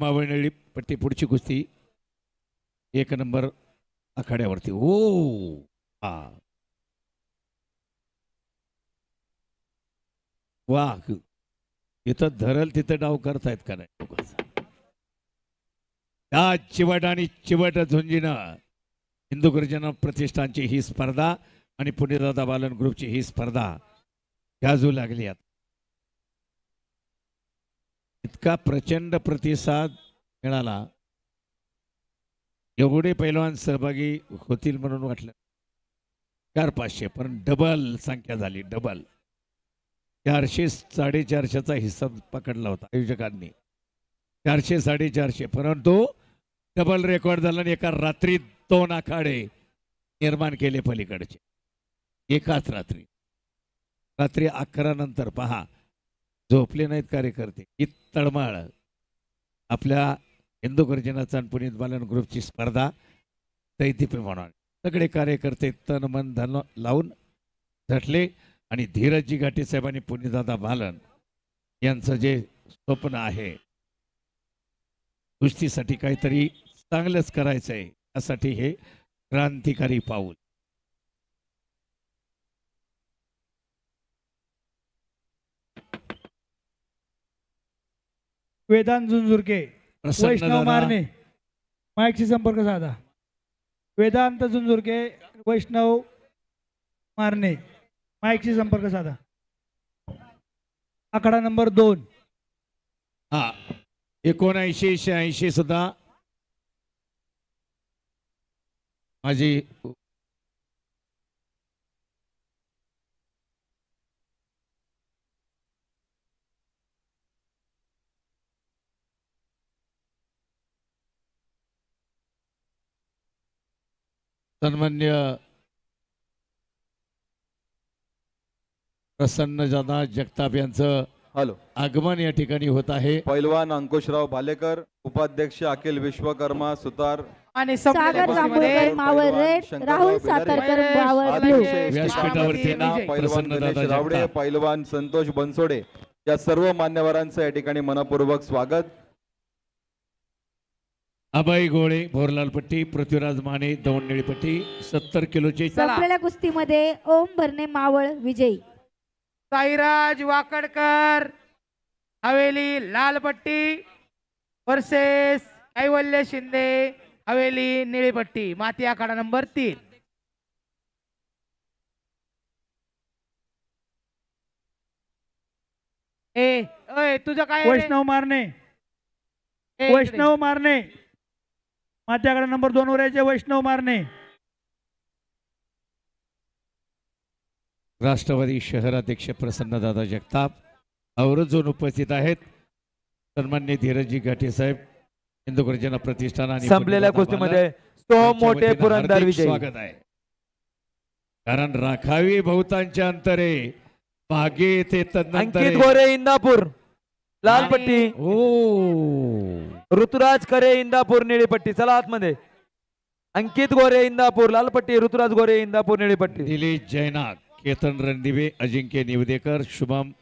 मावळनळी पट्टी पुढची कुस्ती एक नंबर आखाड्यावरती ओ हा वा इथं धरल तिथं डाव करतायत का नाही या चिवट आणि चिवट झुंजीनं हिंदू गुरुजन प्रतिष्ठानची ही स्पर्धा आणि पुणेदादा बालन ग्रुपची ही स्पर्धा गाजू लागली आता इतका प्रचंड प्रतिसाद मिळाला. एवढे पैलवान सहभागी होतील म्हणून वाटलं. चार पाचशे पण डबल संख्या झाली डबल चारशे साडेचारशेचा हिस्सा पकडला होता आयोजकांनी. चारशे साडेचारशे परंतु डबल रेकॉर्ड झाला आणि एका रात्रीत दोन आखाडे निर्माण केले पलीकडचे. एकाच रात्री. रात्री अकरा नंतर पहा झोपले नाहीत कार्यकर्ते. ही तळमाळ. आपल्या हिंदू गर्जनाचा आणि पुनीत बालन ग्रुपची स्पर्धा दैदिप्य म्हणून सगळे कार्यकर्ते तन मन धन लावून झटले आणि धीरजी घाटे साहेबांनी पुनीदादा बालन यांचं जे स्वप्न आहे कुस्तीसाठी काहीतरी चांगलंच करायचं आहे यासाठी हे क्रांतिकारी पाऊल. वेदांत झुंझुरके प्रसन्न वैष्णव मारणे. माईकशी संपर्क साधा. वेदांत झुंझुरके वैष्णव मारणे. माईकशी संपर्क साधा. आकडा नंबर दोन. हा एकोणऐंशी शहाऐंशी सुद्धा. माझी सन्मान्य प्रसन्न जादा जगताप यांचं हॅलो. आगमन या ठिकाणी होत आहे. पैलवान अंकुशराव भालेकर उपाध्यक्ष अखिल विश्वकर्मा सुतार आणि सागर जांभूळकर मावळ रेड राहुल सातारकर मावळ ब्लू व्यासपीठावरती ना पैलवान प्रसन्नदादा गणेश रावडे जगताप. पैलवान संतोष बनसोडे. या सर्व मान्यवरांचं या ठिकाणी मनपूर्वक स्वागत. अभय गोळे भोरलालपट्टी पृथ्वीराज माने दौंड निळीपट्टी सत्तर किलोचे चला. संपलेल्या कुस्तीमध्ये ओम भरणे मावळ विजयी साईराज वाकडकर हवेली लालपट्टी वर्सेस कैवल्य शिंदे हवेली निळीपट्टी माती आखाडा नंबर तीन ए ओय तुझं काय रे? वैष्णव मारणे ए, इकडे. वैष्णव मारणे माझ्या आकडा नंबर दोन वर यायचे वैष्णव मारणे. राष्ट्रवादी शहराध्यक्ष प्रसन्नदादा जगताप आवर्जून उपस्थित आहेत. सन्मान्य धीरजी घाटे साहेब हिंदू गर्जना प्रतिष्ठान आणि संपलेल्या कुस्तीमध्ये सोम यांच्या मोठे पुरंदर विजयी. स्वागत आहे. कारण राखावी बहुतांच्या अंतरे मागे येते अंकित गोरे इंदापूर लाल पट्टी ओ ऋतुराज करे इंदापूर निळी पट्टी चला आतमध्ये. अंकित गोरे इंदापूर. लाल पट्टी ऋतुराज गोरे इंदापूर निळी पट्टी निलेश जैनाक केतन रणदिवे अजिंक्य निवदेकर शुभम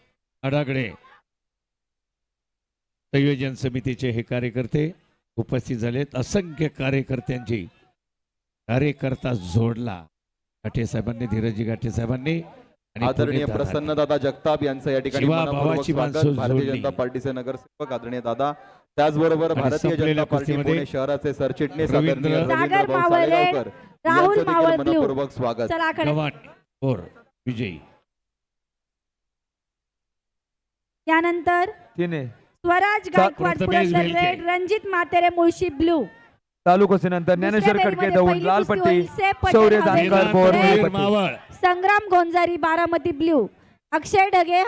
अडागडे. संयोजन समितीचे हे कार्यकर्ते उपस्थित झालेत. असंख्य कार्यकर्त्यांची कार्यकर्ता जोडला. घाटे साहेबांनी धीरजी घाटे साहेबांनी आणि आदरणीय पुणे दादांनी. प्रसन्नदादा जगताप यांचं या ठिकाणी भारतीय. जनता पार्टीचे नगरसेवक आदरणीय दादा त्याचबरोबर भारतीय जनता पार्टी कुस्तीमध्ये पुणे शहराचे सरचिटणीस रवींद्र- आदरणीय सागर रवींद्र भाऊ सालेगावकर राहुल ब्लू. मनपूर्वक स्वागत. विजयी. यानंतर तिने. स्वराज गायकवाड. रेड रणजित मातेरे मुळशी ब्लू चालू कुस्तीनंतर ज्ञानेश्वर खडके दौंड लाल पट्टी शौर्य जानकर संग्राम गोंजारी बारामती ब्ल्यू. अक्षय ढगे